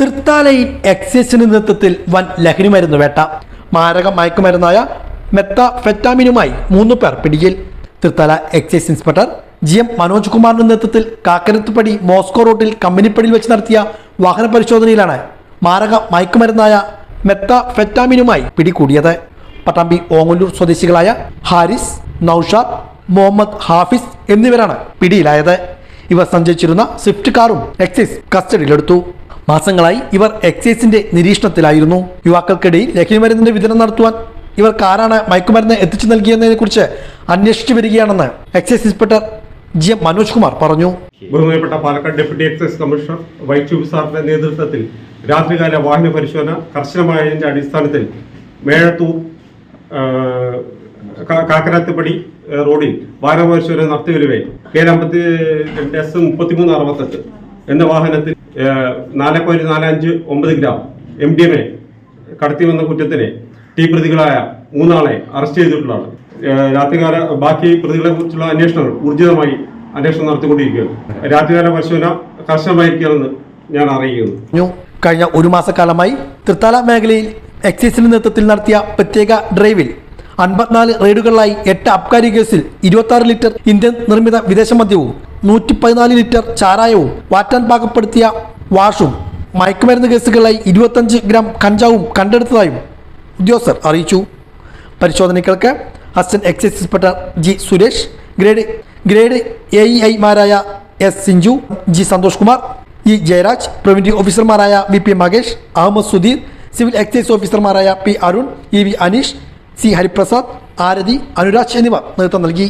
തൃത്താലയിൽ എക്സൈസിന് നേതൃത്വത്തിൽ വൻ ലഹരിമരുന്ന് വേട്ട. മാരക മയക്കുമരുന്നായ മെത്താഫെറ്റാമിനുമായി മൂന്ന് പേർ പിടിയിൽ. Thrithala excise inspector G M Manoj കുമാറിന്റെ നേതൃത്വത്തിൽ കാക്കരത്തുപടി മോസ്കോ റോഡിൽ കമ്പനിപ്പടിയിൽ വെച്ച് നടത്തിയ വാഹന പരിശോധനയിലാണ് മാരക മയക്കുമരുന്നായ മെത്താഫെറ്റാമിനുമായി പിടികൂടിയത്. പട്ടാമ്പി ഓങ്ങല്ലൂർ സ്വദേശികളായ ഹാരിസ് നൌഷാദ് മുഹമ്മദ് ഹാഫിസ് എന്നിവരാണ് പിടിയിലായത്. ഇവർ സഞ്ചരിച്ചിരുന്ന സ്വിഫ്റ്റ് കാറും എക്സൈസ് കസ്റ്റഡിയിലെടുത്തു. മാസങ്ങളായി ഇവർ എക്സൈസിന്റെ നിരീക്ഷണത്തിലായിരുന്നു. യുവാക്കൾക്കിടയിൽ ലഹരിമരുന്നിന്റെ വിതരണം നടത്തുവാൻ ഇവർക്ക് ആരാണ് മയക്കുമരുന്ന് എത്തിച്ചു നൽകിയതിനെ കുറിച്ച് അന്വേഷിച്ചു വരികയാണെന്ന് excise inspector G M Manoj Kumar പറഞ്ഞു. ബഹുമാനപ്പെട്ട പാലക്കാട് ഡെപ്യൂട്ടി എക്സൈസ് കമ്മീഷണർ വൈറ്റ്യൂബ് സാറിന്റെ നേതൃത്വത്തിൽ രാത്രികാല വാഹന പരിശോധന കർശനമായതിന്റെ അടിസ്ഥാനത്തിൽ മേഴത്തൂർ കാക്കരാത്തുപടി റോഡിൽ വാഹന പരിശോധന നടത്തിവരുവേ കെ അമ്പത്തി രണ്ട് എസ് മുപ്പത്തിമൂന്ന് അറുപത്തെട്ട് എന്ന വാഹനത്തിൽ നാല് പോയിന്റ് നാല് അഞ്ച് ഒമ്പത് gram M D M A കടത്തി വന്ന കുറ്റത്തിന് ടീ പ്രതികളായ മൂന്നാളെ അറസ്റ്റ് ചെയ്തിട്ടുള്ളതാണ്. രാത്രികാല ബാക്കി പ്രതികളെ കുറിച്ചുള്ള അന്വേഷണങ്ങൾ ഊർജിതമായി അന്വേഷണം നടത്തിക്കൊണ്ടിരിക്കുകയാണ്. രാത്രികാല പരിശോധന കർശനമായിരിക്കുകയാണെന്ന് ഞാൻ അറിയിക്കുന്നു. കഴിഞ്ഞ ഒരു മാസക്കാലമായി തൃത്താല മേഖലയിൽ എക്സൈസിന്റെ നേതൃത്വത്തിൽ നടത്തിയ പ്രത്യേക ഡ്രൈവിൽ അൻപത്തിനാല് റെയ്ഡുകളിലായി എട്ട് അബ്കാരി കേസിൽ ഇരുപത്തി ലിറ്റർ ഇന്ത്യൻ നിർമ്മിത വിദേശ മദ്യവും നൂറ്റി പതിനാല് ലിറ്റർ ചാരായവും വാറ്റാൻ പാകപ്പെടുത്തിയ വാഷും മയക്കുമരുന്ന് കേസുകളിലായി ഇരുപത്തഞ്ച് ഗ്രാം കഞ്ചാവും കണ്ടെടുത്തതായും ഉദ്യോഗസ്ഥർ അറിയിച്ചു. പരിശോധനകൾക്ക് assistant excise inspector G Suresh grade grade A E ഐമാരായ S Sinju G Santhosh Kumar E Jayaraj preventive ഓഫീസർമാരായ V P Makesh Ahammed Sudheer civil excise ഓഫീസർമാരായ P Arun E V Aneesh C Hariprasad Arathi Anuraj എന്നിവർ നേതൃത്വം നൽകി.